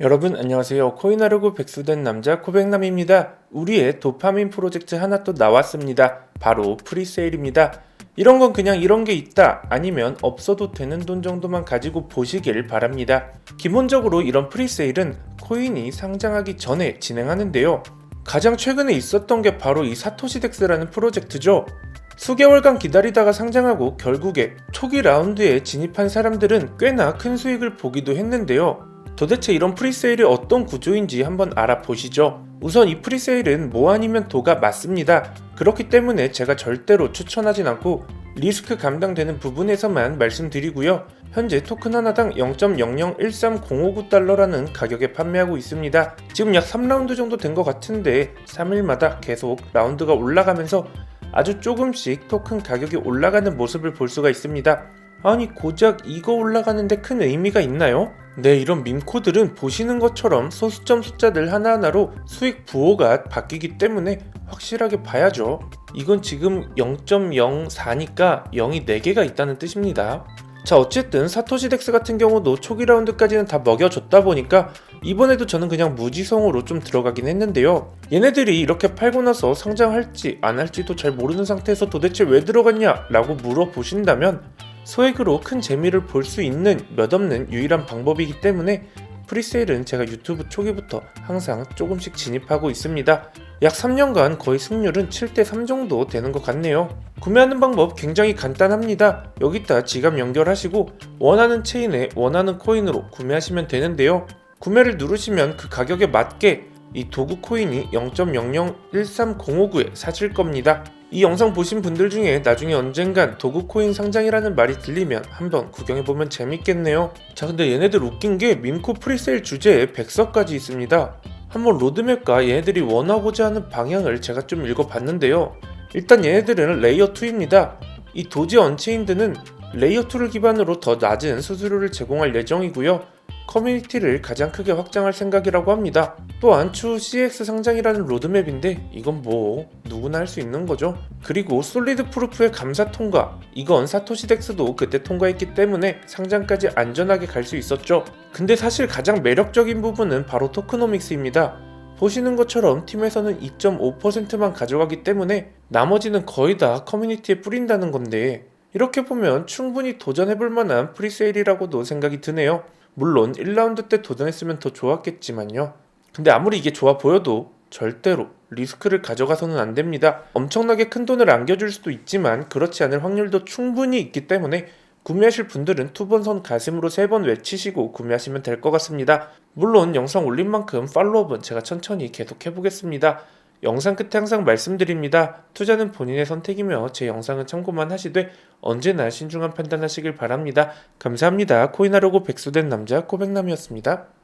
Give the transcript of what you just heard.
여러분 안녕하세요. 코인하려고 백수된 남자 코백남입니다. 우리의 도파민 프로젝트 하나 또 나왔습니다. 바로 프리세일입니다. 이런 건 그냥 이런 게 있다 아니면 없어도 되는 돈 정도만 가지고 보시길 바랍니다. 기본적으로 이런 프리세일은 코인이 상장하기 전에 진행하는데요. 가장 최근에 있었던 게 바로 이 사토시덱스라는 프로젝트죠. 수개월간 기다리다가 상장하고 결국에 초기 라운드에 진입한 사람들은 꽤나 큰 수익을 보기도 했는데요. 도대체 이런 프리세일이 어떤 구조인지 한번 알아보시죠. 우선 이 프리세일은 뭐 아니면 도가 맞습니다. 그렇기 때문에 제가 절대로 추천하진 않고 리스크 감당되는 부분에서만 말씀드리고요. 현재 토큰 하나당 0.001305달러라는 가격에 판매하고 있습니다. 지금 약 3라운드 정도 된 것 같은데 3일마다 계속 라운드가 올라가면서 아주 조금씩 토큰 가격이 올라가는 모습을 볼 수가 있습니다. 아니 고작 이거 올라가는데 큰 의미가 있나요? 네 이런 밈코들은 보시는 것처럼 소수점 숫자들 하나하나로 수익 부호가 바뀌기 때문에 확실하게 봐야죠. 이건 지금 0.04니까 0이 4개가 있다는 뜻입니다. 자 어쨌든 사토시 덱스 같은 경우도 초기 라운드까지는 다 먹여줬다 보니까 이번에도 저는 그냥 무지성으로 좀 들어가긴 했는데요 얘네들이 이렇게 팔고 나서 상장할지 안 할지도 잘 모르는 상태에서 도대체 왜 들어갔냐 라고 물어보신다면 소액으로 큰 재미를 볼 수 있는 몇 없는 유일한 방법이기 때문에 프리세일은 제가 유튜브 초기부터 항상 조금씩 진입하고 있습니다. 약 3년간 거의 승률은 7대3 정도 되는 것 같네요. 구매하는 방법 굉장히 간단합니다. 여기다 지갑 연결하시고 원하는 체인에 원하는 코인으로 구매하시면 되는데요. 구매를 누르시면 그 가격에 맞게 이 도구 코인이 0.001305구에 사실 겁니다. 이 영상 보신 분들 중에 나중에 언젠간 도구 코인 상장이라는 말이 들리면 한번 구경해보면 재밌겠네요. 자 근데 얘네들 웃긴 게 밈코 프리세일 주제에 백서까지 있습니다. 한번 로드맵과 얘네들이 원하고자 하는 방향을 제가 좀 읽어봤는데요. 일단 얘네들은 레이어 2입니다. 이 도지 언체인드는 레이어 2를 기반으로 더 낮은 수수료를 제공할 예정이고요. 커뮤니티를 가장 크게 확장할 생각이라고 합니다. 또한 추후 CX 상장이라는 로드맵인데 이건 뭐 누구나 할 수 있는 거죠. 그리고 솔리드 프루프의 감사 통과 이건 사토시 덱스도 그때 통과했기 때문에 상장까지 안전하게 갈 수 있었죠. 근데 사실 가장 매력적인 부분은 바로 토크노믹스입니다. 보시는 것처럼 팀에서는 2.5%만 가져가기 때문에 나머지는 거의 다 커뮤니티에 뿌린다는 건데 이렇게 보면 충분히 도전해볼 만한 프리세일이라고도 생각이 드네요. 물론 1라운드 때 도전했으면 더 좋았겠지만요. 근데 아무리 이게 좋아 보여도 절대로 리스크를 가져가서는 안 됩니다. 엄청나게 큰 돈을 안겨줄 수도 있지만 그렇지 않을 확률도 충분히 있기 때문에 구매하실 분들은 두번선 가슴으로 세 번 외치시고 구매하시면 될 것 같습니다. 물론 영상 올린 만큼 팔로업은 제가 천천히 계속 해보겠습니다. 영상 끝에 항상 말씀드립니다. 투자는 본인의 선택이며 제 영상은 참고만 하시되 언제나 신중한 판단하시길 바랍니다. 감사합니다. 코인하려고 백수된 남자 코백남이었습니다.